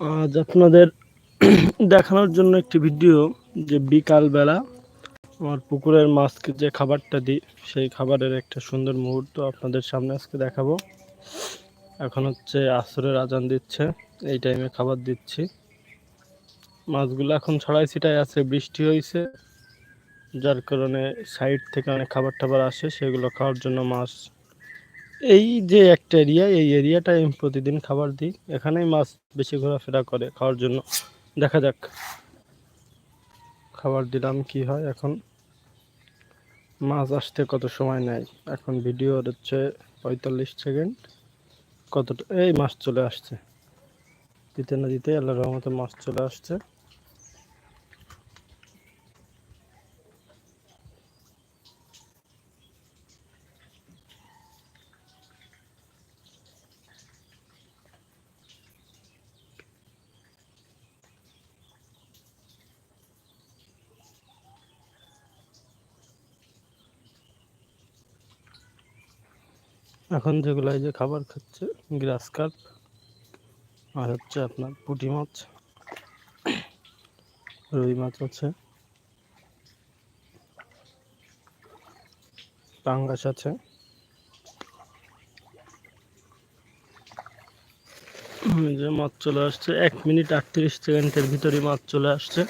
আজ আপনাদের দেখানোর জন্য একটি ভিডিও যে বিকালবেলা আমার পুকুরের মাছকে যে খাবারটা দিই, সেই খাবারের একটা সুন্দর মুহূর্ত আপনাদের সামনে আজকে দেখাবো। এখন হচ্ছে আসরের আজান দিচ্ছে, এই টাইমে খাবার দিচ্ছি। মাছগুলো এখন ছড়াই ছিটাই আছে, বৃষ্টি হয়েছে যার কারণে সাইড থেকে অনেক খাবার টাবার আসে, সেগুলো খাওয়ার জন্য মাছ এই যে একটা এরিয়া এই এরিয়াটায় আমি প্রতিদিন খাবার দিই। এখানেই মাছ বেশি ঘোরাফেরা করে খাওয়ার জন্য। দেখা যাক খাবার দিলাম কি হয় এখন। মাছ আসতে কত সময় নেয়? এখন ভিডিও হচ্ছে পঁয়তাল্লিশ সেকেন্ড কতটা এই মাছ চলে আসছে। দিতে না দিতে আল্লাহ রহমতে মাছ চলে আসছে। এখন যেগুলো এই যে খাবার খাচ্ছে, গ্রাস কাপ আর হচ্ছে আপনার পুঁটি মাছ, রুই মাছ আছে, পাঙ্গাস আছে। যে মাছ চলে আসছে, এক মিনিট আটত্রিশ সেকেন্ডের ভিতরে মাছ চলে আসছে।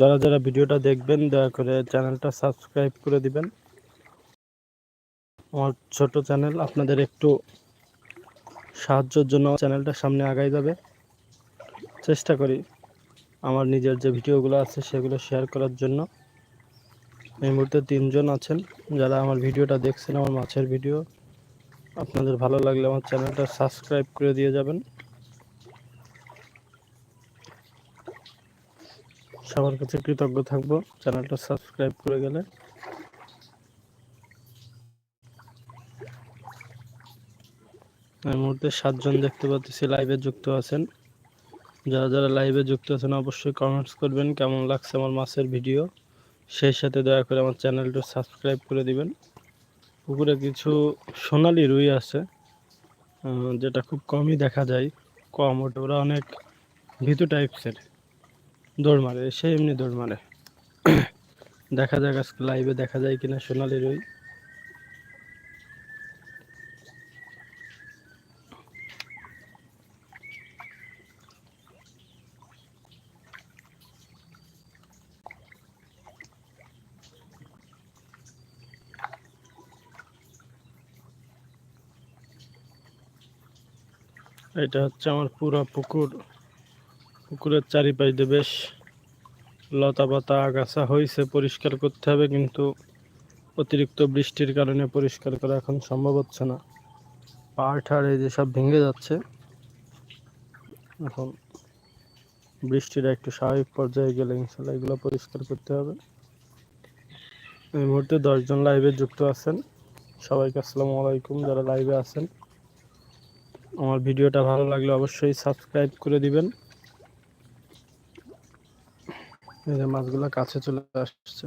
যারা যারা ভিডিওটা দেখবেন, দয়া করে চ্যানেলটা সাবস্ক্রাইব করে দিবেন। আমার ছোট চ্যানেল আপনাদের একটু সাহায্যের জন্য চ্যানেলটা সামনে আগাই যাবে। চেষ্টা করি আমার নিজের যে ভিডিওগুলো আছে সেগুলো শেয়ার করার জন্য। এই মুহূর্তে তিনজন আছেন, যারা আমার ভিডিওটা দেখছেন, আমার মাছের ভিডিও। আপনাদের ভালো লাগলে আমার চ্যানেলটা সাবস্ক্রাইব করে দিয়ে যাবেন। সবার কাছে কৃতজ্ঞ থাকব। চ্যানেলটা সাবস্ক্রাইব করে গেলে। এই মুহূর্তে সাতজন দেখতে পাচ্ছি লাইভে যুক্ত আছেন। যারা যারা লাইভে যুক্ত আছেন, অবশ্যই কমেন্টস করবেন, কেমন লাগছে আমার মাছের ভিডিও সেই সাথে দয়া করে আমার চ্যানেলটা সাবস্ক্রাইব করে দিবেন। পুকুরে কিছু সোনালি রুই আছে যেটা খুব কমই দেখা যায়। কম, ওটা ওরা অনেক ভীতু টাইপসের দৌড় মারে, সে এমনি দৌড় মারে। দেখা যাক আজকে লাইভে দেখা যায় কিনা, সোনালি রুই। এটা হচ্ছে আমার পুরো পুকুর। পুকুরের চারিপাশ বেশ লতা পাতা আগাছা হয়েছে, পরিষ্কার করতে হবে, কিন্তু অতিরিক্ত বৃষ্টির কারণে পরিষ্কার করা এখন সম্ভব হচ্ছে না। পাহাড় এই যে সব ভেঙে যাচ্ছে। এখন বৃষ্টিটা একটু স্বাভাবিক পর্যায়ে গেলে ইনশাল্লাহ এগুলো পরিষ্কার করতে হবে। এই মুহূর্তে দশজন লাইভে যুক্ত আছেন। সবাইকে আসসালামু আলাইকুম, যারা লাইভে আছেন। আমার ভিডিওটা ভালো লাগলে অবশ্যই সাবস্ক্রাইব করে দিবেন। এই যে মাছগুলো কাছে চলে আসছে।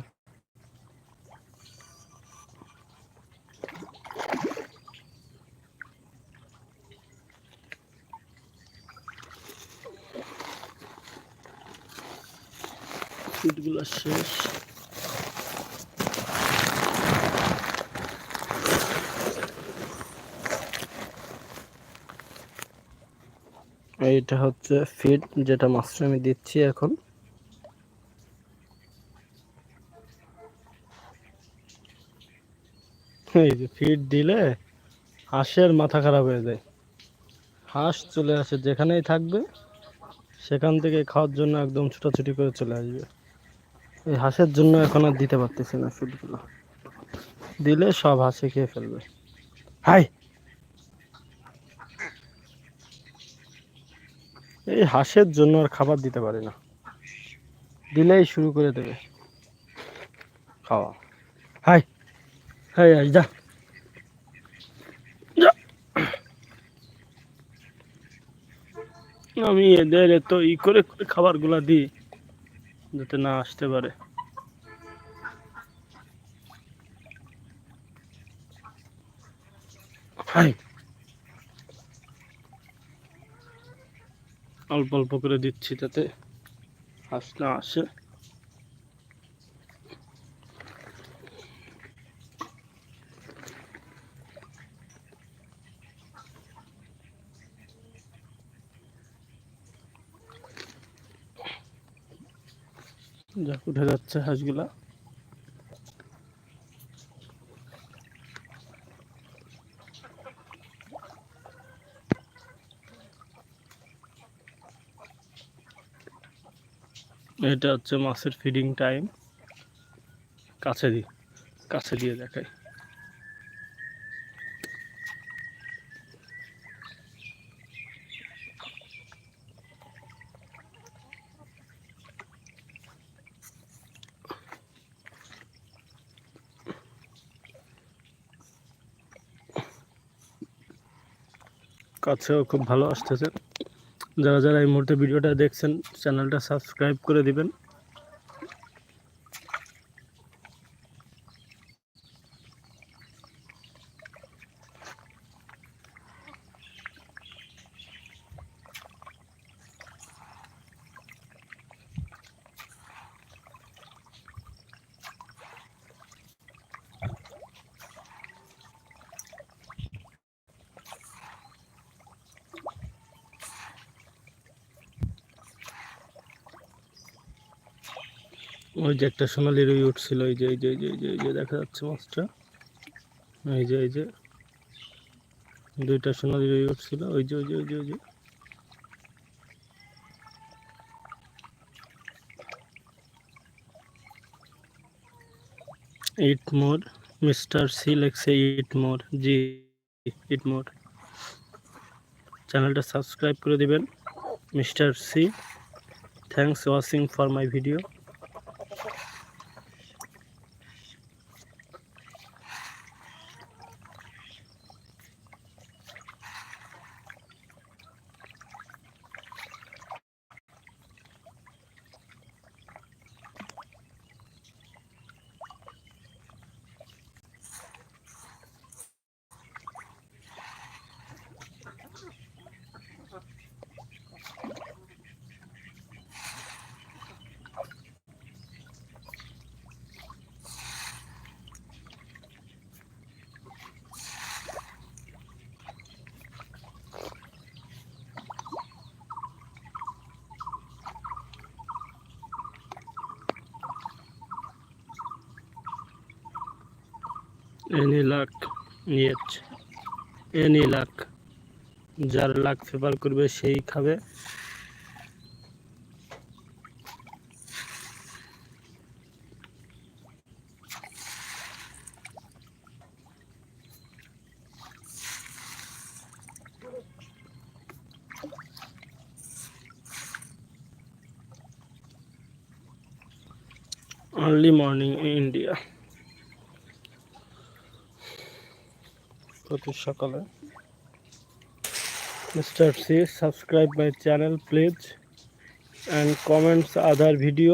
ফিটগুলো শেষ। এইটা হচ্ছে ফিড যেটা মাছটা আমি দিচ্ছি এখন। এই যে ফিড দিলে হাঁসের মাথা খারাপ হয়ে যায়। হাঁস চলে আসে যেখানেই থাকবে, সেখান থেকে খাওয়ার জন্য একদম ছুটাছুটি করে চলে আসবে। এই হাঁসের জন্য এখন আর দিতে পারতেছি না ফিডগুলো দিলে সব হাঁসে খেয়ে ফেলবে। হাই! এই হাঁসের জন্য আর খাবার দিতে পারি না। দিলেই শুরু করে দেবে। খাওয়া। হাই! হ্যাঁ যা। আমি এদের তো ই করে করে খাবারগুলা দিই যাতে না আসতে পারে অল্প অল্প করে দিচ্ছি যাতে হাঁস না আসে। যাক উঠে যাচ্ছে হাঁসগুলা। এটা হচ্ছে মাছের ফিডিং টাইম কাছে দিই কাছে দিয়ে দেখাই। কাছেও খুব ভালো আসতেছে। যারা যারা এই মুহূর্তে ভিডিওটা দেখছেন চ্যানেলটা সাবস্ক্রাইব করে দিবেন। ওই যে একটা সোনালি রুই উঠছিল, এই যে এই যে এই যে এই যে যে দেখা যাচ্ছে মাছটা। এই যে এই যে, দুইটা সোনালি রুই উঠছিল, ওই যে ওই যে ওই যে ওই যে। ইট মোর মিস্টার সি লেখছে ইট মোর জি, ইট মোর চ্যানেলটা সাবস্ক্রাইব করে দিবেন। Mister C thanks watching for my video. Any luck, নিয়েছ। এনি লাক, যার লাক ফেভার করবে সেই খাবে। আর্লি মর্নিং ইন ইন্ডিয়া প্রতি সকালে। Mister C subscribe my channel please and comments other video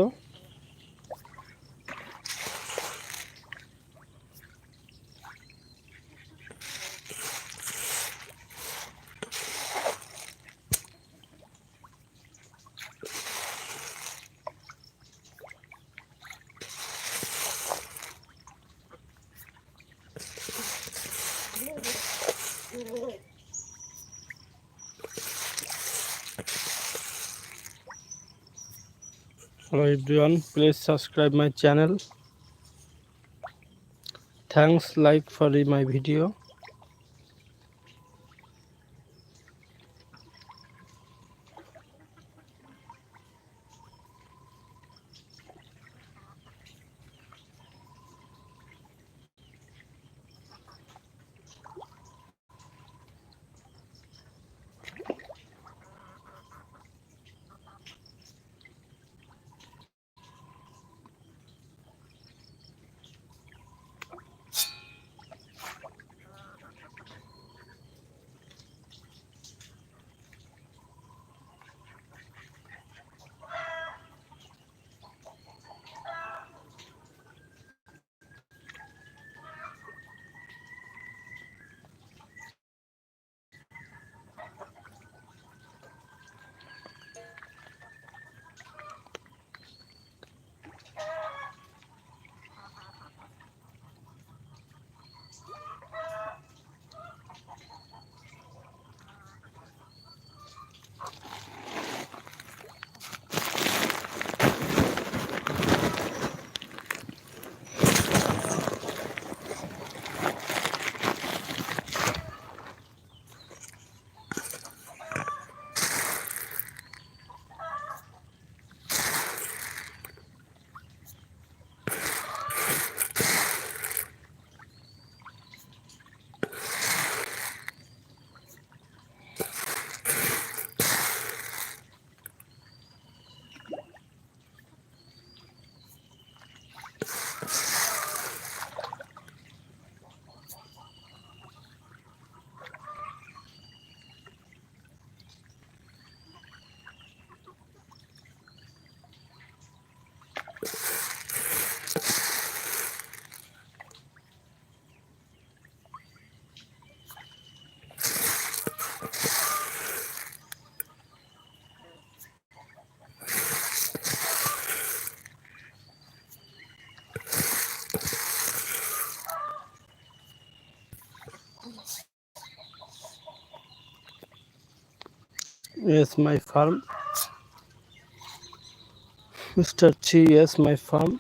Hello everyone, please subscribe my channel. Thanks like for my video. Yes, my farm. Mr. Chi, yes, my farm.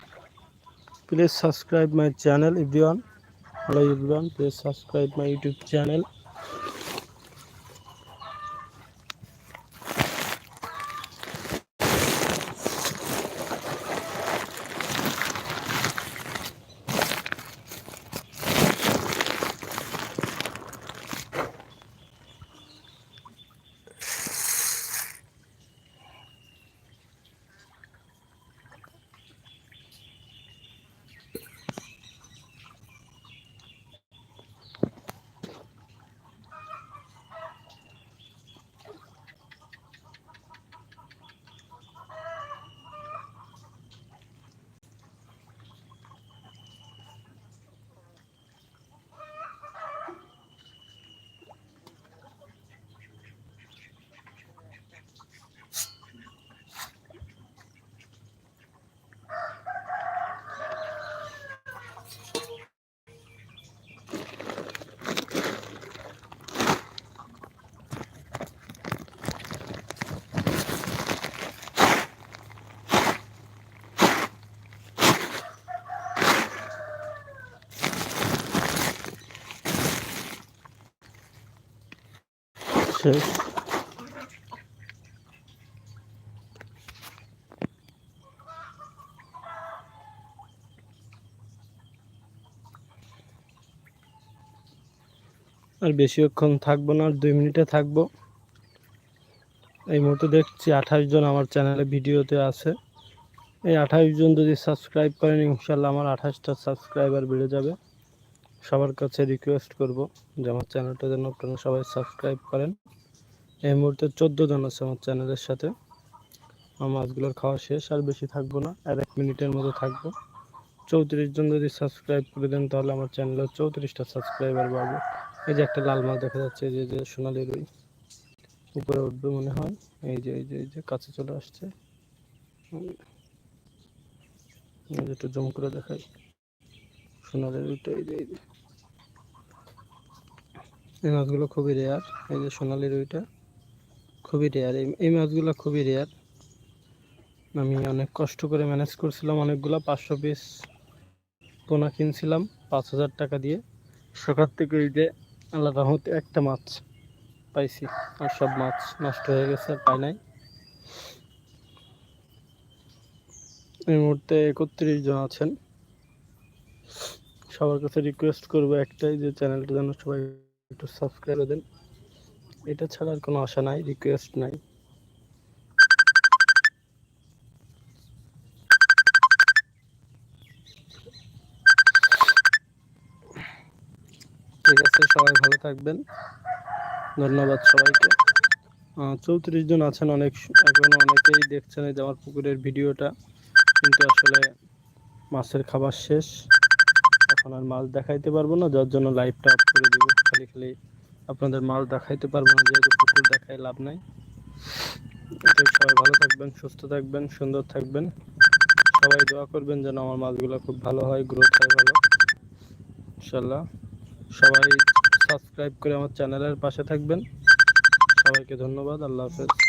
Please subscribe my channel, everyone. Hello, everyone. Please subscribe my YouTube channel. শেষ আর বেশিক্ষণ থাকব না, আর দুই মিনিটে থাকব। এই মুহূর্তে দেখছি আঠাশ জন আমার চ্যানেলে ভিডিওতে আছে। এই আঠাশ জন যদি সাবস্ক্রাইব করেন, ইনশাল্লাহ আমার আঠাশটা সাবস্ক্রাইবার বেড়ে যাবে। সবার কাছে রিকোয়েস্ট করব যে আমার চ্যানেলটা যেন আপনারা সবাই সাবস্ক্রাইব করেন। এই মুহূর্তে চোদ্দ জন আছে আমার চ্যানেলের সাথে। আমার মাছগুলোর খাওয়া শেষ আর বেশি থাকব না, আর এক মিনিটের মতো থাকব। চৌত্রিশ জন যদি সাবস্ক্রাইব করে দেন তাহলে আমার চ্যানেলে চৌত্রিশটা সাবস্ক্রাইবার পাবো এই যে একটা লাল মাছ দেখা যাচ্ছে, এই যে যে সোনালি রুই। উপরে উঠবে মনে হয়। এই যে এই যে এই যে কাছে চলে আসছে। একটু জম করে দেখাই। সোনালি রুইটা, এই যে এই যে। এই মাছগুলো খুবই রেয়ার এই যে সোনালি রুইটা খুবই রেয়ার এই মাছগুলো খুবই রেয়ার আমি অনেক কষ্ট করে ম্যানেজ করছিলাম, অনেকগুলো পাঁচশো পিস পোনা কিনছিলাম, পাঁচ হাজার টাকা দিয়ে। সকাল থেকে এই যে আল্লাহ রহমতে একটা মাছ পাইছি, আর সব মাছ নষ্ট হয়ে গেছে, আর পাই নাই। এই মুহূর্তে একত্রিশ জন আছেন। সবার কাছে রিকোয়েস্ট করব একটাই যে চ্যানেলটা যেন সবাই একটু সাবস্ক্রাইব দেন। এটা ছাড়া আর কোনো আশা নাই রিকোয়েস্ট নাই। ঠিক আছে, সবাই ভালো থাকবেন। ধন্যবাদ সবাইকে। চৌত্রিশ জন আছেন অনেক, এখনও অনেকেই দেখছেন এই যে আমার পুকুরের ভিডিওটা। কিন্তু আসলে মাছের খাবার শেষ। এখন আর মাছ দেখাইতে পারব না, যার জন্য লাইভটা অফ করে দিব। খালি খালি আপনাদের মাছ দেখাইতে পারব না, যেহেতু পুকুর দেখায় লাভ নাই। সবাই ভালো থাকবেন, সুস্থ থাকবেন, সুন্দর থাকবেন। সবাই দোয়া করবেন যেন আমার মাছগুলো খুব ভালো হয় গ্রোথ হয় ভালো। ইনশাল্লাহ সবাই সাবস্ক্রাইব করে আমার চ্যানেলের পাশে থাকবেন। সবাইকে ধন্যবাদ, আল্লাহ হাফেজ।